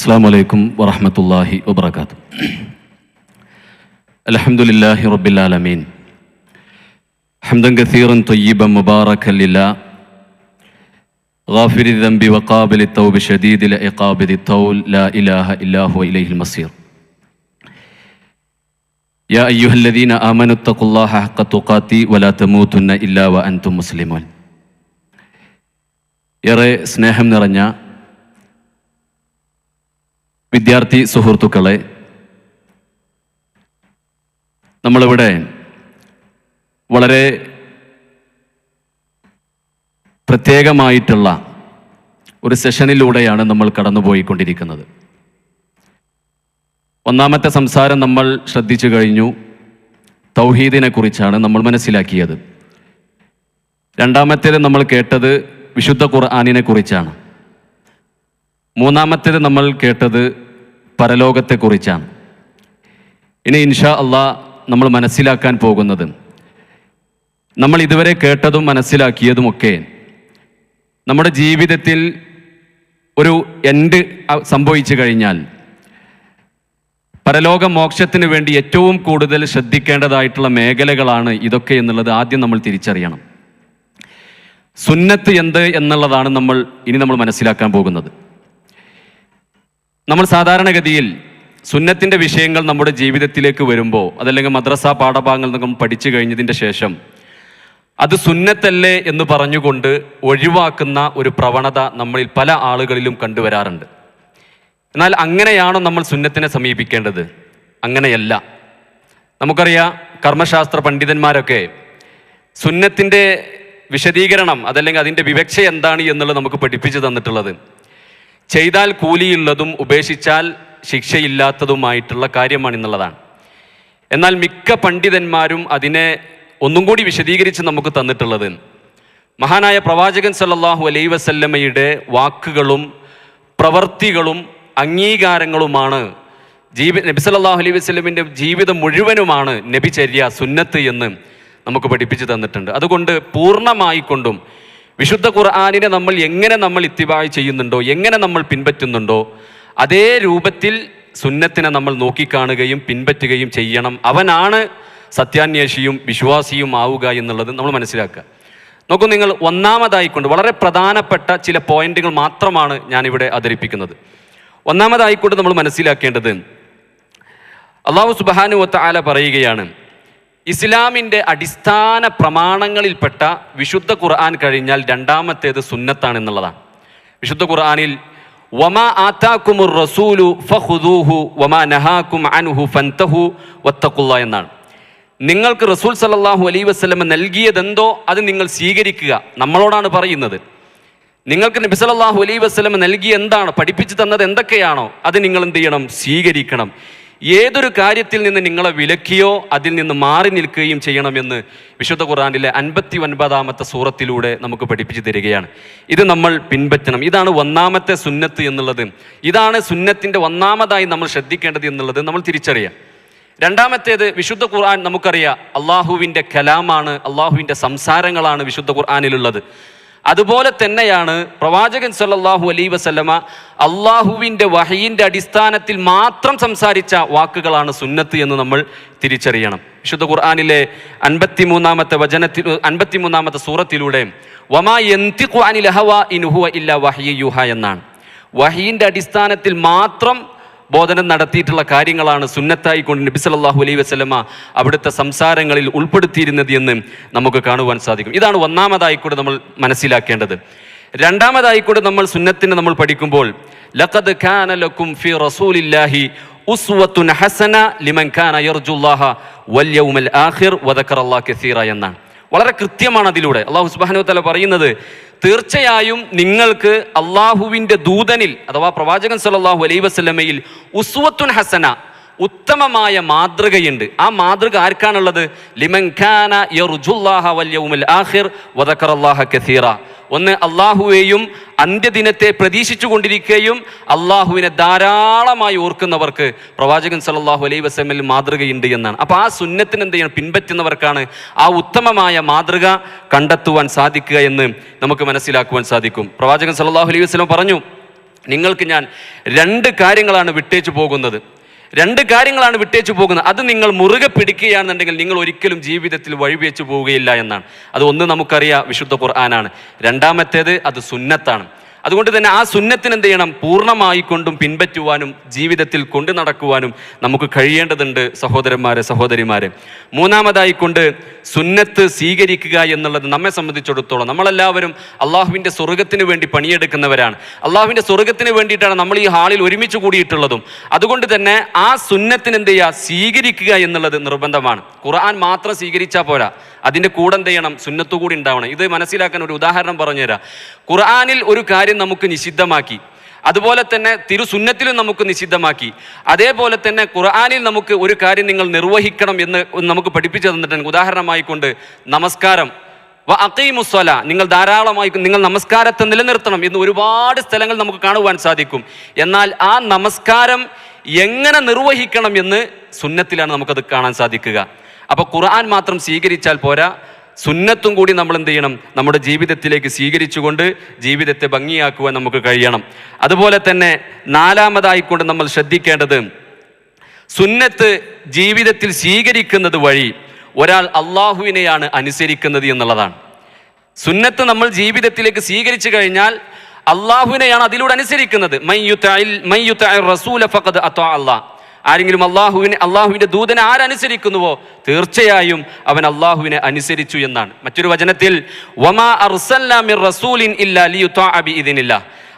السلام عليكم ورحمة الله وبركاته الحمد لله رب العالمين حمدا كثيرا طيبا مباركا لله غافر الذنب وقابل التوب شديد العقاب ذي الطول لا إله إلا هو إليه المصير يا أيها الذين آمنوا اتقوا الله حق تقاته ولا تموتن إلا وأنتم مسلمون ഏറെ സ്നേഹം നിറഞ്ഞ വിദ്യാർത്ഥി സുഹൃത്തുക്കളെ നമ്മളിവിടെ വളരെ പ്രത്യേകമായിട്ടുള്ള ഒരു സെഷനിലൂടെയാണ് നമ്മൾ കടന്നുപോയിക്കൊണ്ടിരിക്കുന്നത്. ഒന്നാമത്തെ സംസാരം നമ്മൾ ശ്രദ്ധിച്ചു കഴിഞ്ഞു. തൗഹീദിനെ കുറിച്ചാണ് നമ്മൾ മനസ്സിലാക്കിയത്. രണ്ടാമത്തേത് നമ്മൾ കേട്ടത് വിശുദ്ധ ഖുർആാനിനെ കുറിച്ചാണ്. മൂന്നാമത്തേത് നമ്മൾ കേട്ടത് പരലോകത്തെക്കുറിച്ചാണ്. ഇനി ഇൻഷാ അള്ളാ നമ്മൾ മനസ്സിലാക്കാൻ പോകുന്നത്. നമ്മൾ ഇതുവരെ കേട്ടതും മനസ്സിലാക്കിയതുമൊക്കെ നമ്മുടെ ജീവിതത്തിൽ ഒരു എൻഡ് സംഭവിച്ചു കഴിഞ്ഞാൽ പരലോക മോക്ഷത്തിന് വേണ്ടി ഏറ്റവും കൂടുതൽ ശ്രദ്ധിക്കേണ്ടതായിട്ടുള്ള മേഖലകളാണ് ഇതൊക്കെ എന്നുള്ളത് ആദ്യം നമ്മൾ തിരിച്ചറിയണം. സുന്നത്ത് എന്ത് എന്നുള്ളതാണ് നമ്മൾ ഇനി നമ്മൾ മനസ്സിലാക്കാൻ പോകുന്നത്. നമ്മൾ സാധാരണഗതിയിൽ സുന്നത്തിന്റെ വിഷയങ്ങൾ നമ്മുടെ ജീവിതത്തിലേക്ക് വരുമ്പോൾ അതല്ലെങ്കിൽ മദ്രസ പാഠഭാഗങ്ങൾ നമ്മൾ പഠിച്ചു കഴിഞ്ഞതിന്റെ ശേഷം അത് സുന്നത്തല്ലേ എന്ന് പറഞ്ഞുകൊണ്ട് ഒഴിവാക്കുന്ന ഒരു പ്രവണത നമ്മളിൽ പല ആളുകളിലും കണ്ടുവരാറുണ്ട്. എന്നാൽ അങ്ങനെയാണോ നമ്മൾ സുന്നത്തിനെ സമീപിക്കേണ്ടത്? അങ്ങനെയല്ല. നമുക്കറിയാം കർമ്മശാസ്ത്ര പണ്ഡിതന്മാരൊക്കെ സുന്നത്തിന്റെ വിശദീകരണം അതല്ലെങ്കിൽ അതിന്റെ വിവക്ഷ എന്താണ് എന്നുള്ളത് നമുക്ക് പഠിപ്പിച്ചു തന്നിട്ടുള്ളത്. ചെയ്താൽ കൂലിയുള്ളതും ഉപേക്ഷിച്ചാൽ ശിക്ഷയില്ലാത്തതുമായിട്ടുള്ള കാര്യമാണ് എന്നുള്ളതാണ് എന്നാൽ മിക്ക പണ്ഡിതന്മാരും അതിനെ ഒന്നും കൂടി വിശദീകരിച്ച് നമുക്ക് തന്നിട്ടുള്ളത്. മഹാനായ പ്രവാചകൻ സല്ലാഹു അലൈ വസല്ലമ്മയുടെ വാക്കുകളും പ്രവർത്തികളും അംഗീകാരങ്ങളുമാണ് ജീവി നബി സല്ലാഹു അലൈഹി വസ്ലമിന്റെ ജീവിതം മുഴുവനുമാണ് നബിചര്യ സുന്നത്ത് എന്ന് നമുക്ക് പഠിപ്പിച്ചു തന്നിട്ടുണ്ട്. അതുകൊണ്ട് പൂർണമായിക്കൊണ്ടും വിശുദ്ധ ഖുർആാനിനെ നമ്മൾ എങ്ങനെ നമ്മൾ ഇത്തിബായ് ചെയ്യുന്നുണ്ടോ എങ്ങനെ നമ്മൾ പിൻപറ്റുന്നുണ്ടോ അതേ രൂപത്തിൽ സുന്നത്തിനെ നമ്മൾ നോക്കിക്കാണുകയും പിൻപറ്റുകയും ചെയ്യണം. അവനാണ് സത്യാന്വേഷിയും വിശ്വാസിയും ആവുക എന്നുള്ളത് നമ്മൾ മനസ്സിലാക്കുക. നോക്കൂ നിങ്ങൾ ഒന്നാമതായിക്കൊണ്ട് വളരെ പ്രധാനപ്പെട്ട ചില പോയിന്റുകൾ മാത്രമാണ് ഞാനിവിടെ അവതരിപ്പിക്കുന്നത്. ഒന്നാമതായിക്കൊണ്ട് നമ്മൾ മനസ്സിലാക്കേണ്ടത് അള്ളാഹു സുബാനു ഒത്ത ആല പറയുകയാണ് ഇസ്ലാമിന്റെ അടിസ്ഥാന പ്രമാണങ്ങളിൽപ്പെട്ട വിശുദ്ധ ഖുർആൻ കഴിഞ്ഞാൽ രണ്ടാമത്തേത് സുന്നത്താണ് എന്നുള്ളതാണ്. വിശുദ്ധ ഖുർആാനിൽ വമാ ആത്താക്കുമുർ റസൂലു ഫഹുദൂഹു വമാ നഹാക്കും അൻഹു ഫൻതഹു വത്തക്കുള്ള എന്നാണ്. നിങ്ങൾക്ക് റസൂൽ സല്ലല്ലാഹു അലൈ വസ്ലമ നൽകിയതെന്തോ അത് നിങ്ങൾ സ്വീകരിക്കുക. നമ്മളോടാണ് പറയുന്നത്. നിങ്ങൾക്ക് നബി സല്ലല്ലാഹു അലൈ വസ്ലമ നൽകിയ എന്താണ് പഠിപ്പിച്ചു തന്നത് എന്തൊക്കെയാണോ അത് നിങ്ങൾ എന്ത് ചെയ്യണം സ്വീകരിക്കണം. ഏതൊരു കാര്യത്തിൽ നിന്ന് നിങ്ങളെ വിലക്കിയോ അതിൽ നിന്ന് മാറി നിൽക്കുകയും ചെയ്യണമെന്ന് വിശുദ്ധ ഖുറാനിലെ അൻപത്തി ഒൻപതാമത്തെ സൂറത്തിലൂടെ നമുക്ക് പഠിപ്പിച്ചു തരികയാണ്. ഇത് നമ്മൾ പിൻപറ്റണം. ഇതാണ് ഒന്നാമത്തെ സുന്നത്ത് എന്നുള്ളത്. ഇതാണ് സുന്നത്തിന്റെ ഒന്നാമതായി നമ്മൾ ശ്രദ്ധിക്കേണ്ടത് എന്നുള്ളത് നമ്മൾ തിരിച്ചറിയാം. രണ്ടാമത്തേത് വിശുദ്ധ ഖുർആൻ നമുക്കറിയാം. അള്ളാഹുവിന്റെ കലാമാണ് അള്ളാഹുവിന്റെ സംസാരങ്ങളാണ് വിശുദ്ധ ഖുർആാനിലുള്ളത്. അതുപോലെ തന്നെയാണ് പ്രവാചകൻ സല്ലാഹു അലൈ വസല്ലമ അള്ളാഹുവിന്റെ വഹയിന്റെ അടിസ്ഥാനത്തിൽ മാത്രം സംസാരിച്ച വാക്കുകളാണ് സുന്നത്ത് എന്ന് നമ്മൾ തിരിച്ചറിയണം. വിശുദ്ധ ഖുർആാനിലെ അൻപത്തി മൂന്നാമത്തെ വചനത്തിൽ അൻപത്തി മൂന്നാമത്തെ സൂറത്തിലൂടെ വമാ എന്തി ഖുആാനിൽ ഹവ ഇൻഹുവ ഇല്ല വഹയ്യൂഹ എന്നാണ്. വഹീന്റെ അടിസ്ഥാനത്തിൽ മാത്രം ബോധനം നടത്തിയിട്ടുള്ള കാര്യങ്ങളാണ് സുന്നത്തായി കൊണ്ട് നബി സല്ലല്ലാഹു അലൈ വസല്ലമ അവിടുത്തെ സംസാരങ്ങളിൽ ഉൾപ്പെടുത്തിയിരുന്നത് എന്ന് നമുക്ക് കാണുവാൻ സാധിക്കും. ഇതാണ് ഒന്നാമതായി കൂടെ നമ്മൾ മനസ്സിലാക്കേണ്ടത്. രണ്ടാമതായി കൂടെ നമ്മൾ സുന്നത്തിനെ നമ്മൾ പഠിക്കുമ്പോൾ ലഖദ് ലക്കും ഫി റസൂലില്ലാഹി ഹസന ലിമൻ കാന യർജുല്ലാഹ വൽ യൗമൽ ആഖിർ വദക്കറല്ലാഹു കസീറ എന്നാണ്. വളരെ കൃത്യമാണ് അതിലൂടെ. അള്ളാഹു സുബ്ഹാനഹു തആല പറയുന്നത് തീർച്ചയായും നിങ്ങൾക്ക് അള്ളാഹുവിന്റെ ദൂതനിൽ അഥവാ പ്രവാചകൻ സല്ലല്ലാഹു അലൈ വസ്ലമയിൽ ഉസ്വത്തുൻ ഹസന ഉത്തമമായ മാതൃകയുണ്ട്. ആ മാതൃക ആർക്കാണുള്ളത്? ലിമൻ ഖാന വദക്കറല്ലാഹ കസീറ. ഒന്ന് അള്ളാഹുവേയും അന്ത്യദിനത്തെ പ്രതീക്ഷിച്ചു കൊണ്ടിരിക്കുകയും അള്ളാഹുവിനെ ധാരാളമായി ഓർക്കുന്നവർക്ക് പ്രവാചകൻ സല്ലല്ലാഹു അലൈ വസ്ലമിൽ മാതൃകയുണ്ട് എന്നാണ്. അപ്പോൾ ആ സുന്നത്തിന് എന്ത് ചെയ്യണം? പിൻപറ്റുന്നവർക്കാണ് ആ ഉത്തമമായ മാതൃക കണ്ടെത്തുവാൻ സാധിക്കുക എന്ന് നമുക്ക് മനസ്സിലാക്കുവാൻ സാധിക്കും. പ്രവാചകൻ സല്ലല്ലാഹു അലൈഹി വസ്ലം പറഞ്ഞു നിങ്ങൾക്ക് ഞാൻ രണ്ട് കാര്യങ്ങളാണ് വിട്ടേച്ചു പോകുന്നത്. രണ്ട് കാര്യങ്ങളാണ് വിട്ടേച്ചു പോകുന്നത്. അത് നിങ്ങൾ മുറുകെ പിടിക്കുകയാണെന്നുണ്ടെങ്കിൽ നിങ്ങൾ ഒരിക്കലും ജീവിതത്തിൽ വഴിവെച്ചു പോവുകയില്ല എന്നാണ്. അത് ഒന്ന് നമുക്കറിയാം വിശുദ്ധ ഖുർആനാണ്. രണ്ടാമത്തേത് അത് സുന്നത്താണ്. അതുകൊണ്ട് തന്നെ ആ സുന്നത്തിന് എന്ത് ചെയ്യണം? പൂർണമായി കൊണ്ടും പിൻപറ്റുവാനും ജീവിതത്തിൽ കൊണ്ടു നടക്കുവാനും നമുക്ക് കഴിയേണ്ടതുണ്ട് സഹോദരന്മാരെ സഹോദരിമാരെ. മൂന്നാമതായി കൊണ്ട് സുന്നത്ത് സ്വീകരിക്കുക എന്നുള്ളത് നമ്മെ സംബന്ധിച്ചിടത്തോളം നമ്മളെല്ലാവരും അള്ളാഹുവിന്റെ സ്വർഗത്തിന് വേണ്ടി പണിയെടുക്കുന്നവരാണ്. അള്ളാഹുവിന്റെ സ്വർഗത്തിന് വേണ്ടിയിട്ടാണ് നമ്മൾ ഈ ഹാളിൽ ഒരുമിച്ച് കൂടിയിട്ടുള്ളതും. അതുകൊണ്ട് തന്നെ ആ സുന്നത്തിന് എന്ത് ചെയ്യുക? സ്വീകരിക്കുക എന്നുള്ളത് നിർബന്ധമാണ്. ഖുർആൻ മാത്രം സ്വീകരിച്ചാൽ പോരാ. അതിന്റെ കൂടെ എന്ത് ചെയ്യണം? സുന്നത്തു കൂടി ഉണ്ടാവണം. ഇത് മനസ്സിലാക്കാൻ ഒരു ഉദാഹരണം പറഞ്ഞുതരാം. ഖുർആാനിൽ ഒരു കാര്യം നമുക്ക് നിഷിദ്ധമാക്കി. അതുപോലെ തന്നെ തിരുസുന്നത്തിലും നമുക്ക് നിഷിദ്ധമാക്കി. അതേപോലെ തന്നെ ഖുർആാനിൽ നമുക്ക് ഒരു കാര്യം നിങ്ങൾ നിർവഹിക്കണം എന്ന് നമുക്ക് പഠിപ്പിച്ചു തന്നിട്ടുണ്ട്. ഉദാഹരണമായി കൊണ്ട് നമസ്കാരം അക്കീമുസ്വല നിങ്ങൾ ധാരാളമായി നിങ്ങൾ നമസ്കാരത്തെ നിലനിർത്തണം എന്ന് ഒരുപാട് സ്ഥലങ്ങൾ നമുക്ക് കാണുവാൻ സാധിക്കും. എന്നാൽ ആ നമസ്കാരം എങ്ങനെ നിർവഹിക്കണം എന്ന് സുന്നത്തിലാണ് നമുക്കത് കാണാൻ സാധിക്കുക. അപ്പോൾ ഖുർആൻ മാത്രം സ്വീകരിച്ചാൽ പോരാ. സുന്നത്തും കൂടി നമ്മൾ എന്ത് ചെയ്യണം? നമ്മുടെ ജീവിതത്തിലേക്ക് സ്വീകരിച്ചുകൊണ്ട് ജീവിതത്തെ ഭംഗിയാക്കുവാൻ നമുക്ക് കഴിയണം. അതുപോലെ തന്നെ നാലാമതായിക്കൊണ്ട് നമ്മൾ ശ്രദ്ധിക്കേണ്ടത് സുന്നത്ത് ജീവിതത്തിൽ സ്വീകരിക്കുന്നത് വഴി ഒരാൾ അള്ളാഹുവിനെയാണ് അനുസരിക്കുന്നത് എന്നുള്ളതാണ്. സുന്നത്ത് നമ്മൾ ജീവിതത്തിലേക്ക് സ്വീകരിച്ചു കഴിഞ്ഞാൽ അള്ളാഹുവിനെയാണ് അതിലൂടെ അനുസരിക്കുന്നത്. ആരെങ്കിലും അള്ളാഹുവിനെ അള്ളാഹുവിന്റെ ദൂതനെ ആരനുസരിക്കുന്നുവോ തീർച്ചയായും അവൻ അള്ളാഹുവിനെ അനുസരിച്ചു എന്നാണ് മറ്റൊരു വചനത്തിൽ വമാ റസൂലിൻ.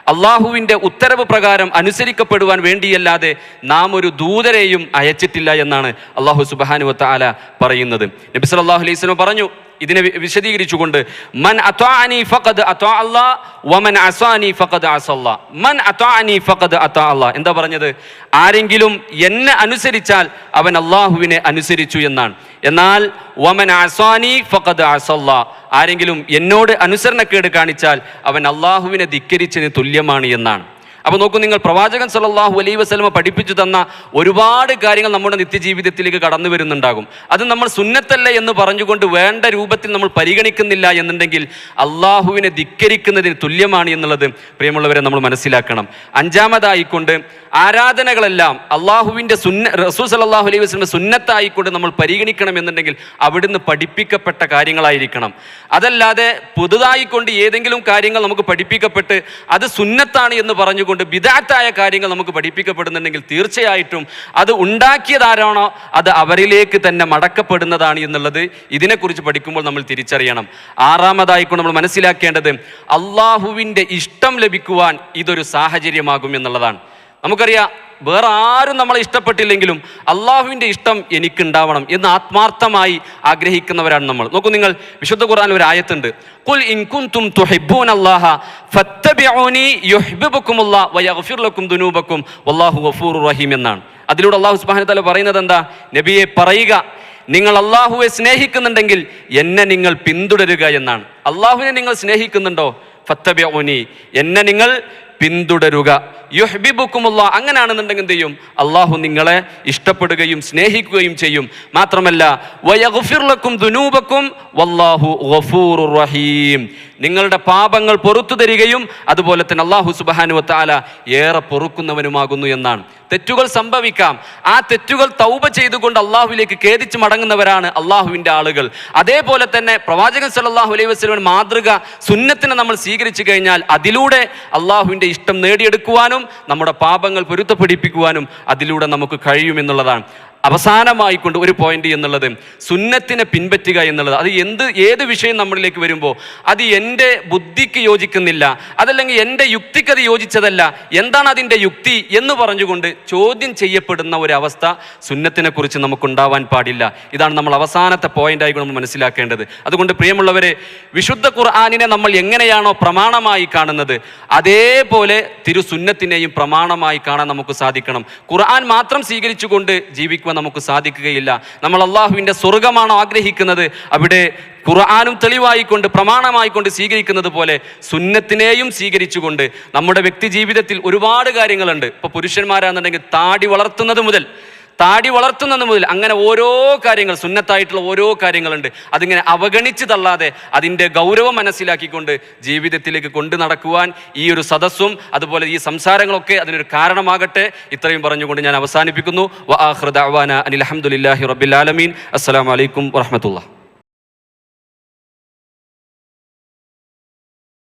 അള്ളാഹുവിന്റെ ഉത്തരവ് പ്രകാരം അനുസരിക്കപ്പെടുവാൻ വേണ്ടിയല്ലാതെ നാം ഒരു ദൂതരെയും അയച്ചിട്ടില്ല എന്നാണ് അള്ളാഹു സുബാനുവത്ത ആല പറയുന്നത് നബിസ് അലൈഹി വസല്ലം പറഞ്ഞു ഇതിനെ വിശദീകരിച്ചുകൊണ്ട് മൻ അത്വാനി ഫഖദ് അത്വാ അല്ലാ വമൻ അസാനി ഫഖദ് അസല്ലാ. മൻ അത്വാനി ഫഖദ് അത്വാ അല്ലാ. എന്താ പറഞ്ഞത്? ആരെങ്കിലും എന്നെ അനുസരിച്ചാൽ അവൻ അള്ളാഹുവിനെ അനുസരിച്ചു എന്നാണ്. എന്നാൽ വമൻ അസാനി ഫഖദ് അസല്ലാ. ആരെങ്കിലും എന്നോട് അനുസരണക്കേട് കാണിച്ചാൽ അവൻ അള്ളാഹുവിനെ ധിക്കരിച്ചതിന് തുല്യമാണ് എന്നാണ്. അപ്പോൾ നോക്കൂ നിങ്ങൾ പ്രവാചകൻ സല്ലല്ലാഹു അലൈ വസ്ലമ പഠിപ്പിച്ചു തന്ന ഒരുപാട് കാര്യങ്ങൾ നമ്മുടെ നിത്യജീവിതത്തിലേക്ക് കടന്നു വരുന്നുണ്ടാകും. അത് നമ്മൾ സുന്നത്തല്ല എന്ന് പറഞ്ഞുകൊണ്ട് വേണ്ട രൂപത്തിൽ നമ്മൾ പരിഗണിക്കുന്നില്ല എന്നുണ്ടെങ്കിൽ അള്ളാഹുവിനെ ധിക്കരിക്കുന്നതിന് തുല്യമാണ് എന്നുള്ളത് പ്രിയമുള്ളവരെ നമ്മൾ മനസ്സിലാക്കണം. അഞ്ചാമതായിക്കൊണ്ട് ആരാധനകളെല്ലാം അള്ളാഹുവിന്റെ സുന്ന റസൂൽ സല്ലല്ലാഹു അലൈഹി വസ്ലമിന്റെ സുന്നത്തായിക്കൊണ്ട് നമ്മൾ പരിഗണിക്കണം എന്നുണ്ടെങ്കിൽ അവിടുന്ന് പഠിപ്പിക്കപ്പെട്ട കാര്യങ്ങളായിരിക്കണം. അതല്ലാതെ പുതുതായിക്കൊണ്ട് ഏതെങ്കിലും കാര്യങ്ങൾ നമുക്ക് പഠിപ്പിക്കപ്പെട്ട് അത് സുന്നത്താണ് എന്ന് പറഞ്ഞുകൊണ്ട് ബിദാത്തായ കാര്യങ്ങൾ നമുക്ക് പഠിപ്പിക്കപ്പെടുന്നുണ്ടെങ്കിൽ തീർച്ചയായിട്ടും അത് ഉണ്ടാക്കിയതാരാണോ അത് അവരിലേക്ക് തന്നെ മടക്കപ്പെടുന്നതാണ് എന്നുള്ളത് ഇതിനെക്കുറിച്ച് പഠിക്കുമ്പോൾ നമ്മൾ തിരിച്ചറിയണം. ആറാമതായിക്കൊണ്ട് നമ്മൾ മനസ്സിലാക്കേണ്ടത് അള്ളാഹുവിന്റെ ഇഷ്ടം ലഭിക്കുവാൻ ഇതൊരു സാഹചര്യമാകും എന്നുള്ളതാണ്. നമുക്കറിയാം വേറെ ആരും നമ്മളെ ഇഷ്ടപ്പെട്ടില്ലെങ്കിലും അള്ളാഹുവിന്റെ ഇഷ്ടം എനിക്കുണ്ടാവണം എന്ന് ആത്മാർത്ഥമായി ആഗ്രഹിക്കുന്നവരാണ് നമ്മൾ. നോക്കൂ നിങ്ങൾ വിശുദ്ധ ഖുർആൻ ഒരു ആയത്തുണ്ട്. ഖുൽ ഇൻ കുൻതും തുഹിബ്ബൂന അല്ലാഹ ഫത്തബിഊനി യുഹിബ്ബുക്കുമുല്ലാഹ് വയഗ്ഫിർ ദുനൂബക്കും വല്ലാഹു ഗഫൂറുർ റഹീം എന്നാണ്. അതിലൂടെ അള്ളാഹു സുബ്ഹാനഹു വതആല പറയുന്നത് എന്താ? നബിയെ പറയുക. നിങ്ങൾ അള്ളാഹുവെ സ്നേഹിക്കുന്നുണ്ടെങ്കിൽ എന്നെ നിങ്ങൾ പിന്തുടരുക എന്നാണ്. അള്ളാഹുവിനെ നിങ്ങൾ സ്നേഹിക്കുന്നുണ്ടോ? ഫത്തബിഊനി എന്നെ നിങ്ങൾ പിന്തുടരുക. യുഹ്ബിബുക്കുമുള്ള അങ്ങനെയാണെന്നുണ്ടെങ്കിൽ എന്ത് ചെയ്യും? അള്ളാഹു നിങ്ങളെ ഇഷ്ടപ്പെടുകയും സ്നേഹിക്കുകയും ചെയ്യും. മാത്രമല്ല വയഗുഫിർലക്കും ദുനൂബക്കും വല്ലാഹു റഹീം. നിങ്ങളുടെ പാപങ്ങൾ പൊറത്തു തരികയും അതുപോലെ തന്നെ അള്ളാഹു സുബാനു വത്താല ഏറെ പൊറുക്കുന്നവനുമാകുന്നു എന്നാണ്. തെറ്റുകൾ സംഭവിക്കാം. ആ തെറ്റുകൾ തൗബ ചെയ്തുകൊണ്ട് അള്ളാഹുവിലേക്ക് ഖേദിച്ച് മടങ്ങുന്നവരാണ് അള്ളാഹുവിന്റെ ആളുകൾ. അതേപോലെ തന്നെ പ്രവാചകൻ സല്ലല്ലാഹു അലൈഹി വസ്ലമൻ മാതൃക സുന്നത്തിനെ നമ്മൾ സ്വീകരിച്ചു കഴിഞ്ഞാൽ അതിലൂടെ അള്ളാഹുവിന്റെ ഇഷ്ടം നേടിയെടുക്കുവാനും നമ്മുടെ പാപങ്ങൾ പൊരുത്തപ്പെടിപ്പിക്കുവാനും അതിലൂടെ നമുക്ക് കഴിയുമെന്നുള്ളതാണ് അവസാനമായി കൊണ്ട് ഒരു പോയിന്റ് എന്നുള്ളത് സുന്നത്തിനെ പിൻപറ്റുക എന്നുള്ളത്. അത് എന്ത് ഏത് വിഷയം നമ്മളിലേക്ക് വരുമ്പോൾ അത് എന്റെ ബുദ്ധിക്ക് യോജിക്കുന്നില്ല അതല്ലെങ്കിൽ എന്റെ യുക്തിക്ക് അത് യോജിച്ചതല്ല എന്താണ് അതിന്റെ യുക്തി എന്ന് പറഞ്ഞുകൊണ്ട് ചോദ്യം ചെയ്യപ്പെടുന്ന ഒരു അവസ്ഥ സുന്നത്തിനെ കുറിച്ച് നമുക്കുണ്ടാവാൻ പാടില്ല. ഇതാണ് നമ്മൾ അവസാനത്തെ പോയിന്റായി നമ്മൾ മനസ്സിലാക്കേണ്ടത്. അതുകൊണ്ട് പ്രിയമുള്ളവരെ വിശുദ്ധ ഖുർആാനിനെ നമ്മൾ എങ്ങനെയാണോ പ്രമാണമായി കാണുന്നത് അതേപോലെ തിരുസുന്നത്തിനെയും പ്രമാണമായി കാണാൻ നമുക്ക് സാധിക്കണം. ഖുർആൻ മാത്രം സ്വീകരിച്ചുകൊണ്ട് ജീവിക്കുവാൻ നമുക്ക് സാധിക്കുകയില്ല. നമ്മൾ അള്ളാഹുവിന്റെ സ്വർഗമാണോ ആഗ്രഹിക്കുന്നത്? അവിടെ ഖുർആാനും തെളിവായിക്കൊണ്ട് പ്രമാണമായിക്കൊണ്ട് സ്വീകരിക്കുന്നത് പോലെ സുന്നത്തിനെയും സ്വീകരിച്ചുകൊണ്ട് നമ്മുടെ വ്യക്തി ജീവിതത്തിൽ ഒരുപാട് കാര്യങ്ങളുണ്ട്. ഇപ്പോൾ പുരുഷന്മാരാണെന്നുണ്ടെങ്കിൽ താടി വളർത്തുന്നത് മുതൽ താടി വളർത്തുന്നത് മുതൽ അങ്ങനെ ഓരോ കാര്യങ്ങൾ സുന്നത്തായിട്ടുള്ള ഓരോ കാര്യങ്ങളുണ്ട്. അതിങ്ങനെ അവഗണിച്ച് തള്ളാതെ അതിന്റെ ഗൗരവം മനസ്സിലാക്കിക്കൊണ്ട് ജീവിതത്തിലേക്ക് കൊണ്ടു നടക്കുവാൻ ഈ ഒരു സദസ്സും അതുപോലെ ഈ സംസാരങ്ങളൊക്കെ അതിനൊരു കാരണമാകട്ടെ ഇത്രയും പറഞ്ഞുകൊണ്ട് ഞാൻ അവസാനിപ്പിക്കുന്നു. വ ദഅ്വാന അനിൽ ഹംദുലില്ലാഹി റബ്ബിൽ ആലമീൻ. അസ്സലാമു അലൈക്കും വറഹ്മത്തുള്ളാഹി.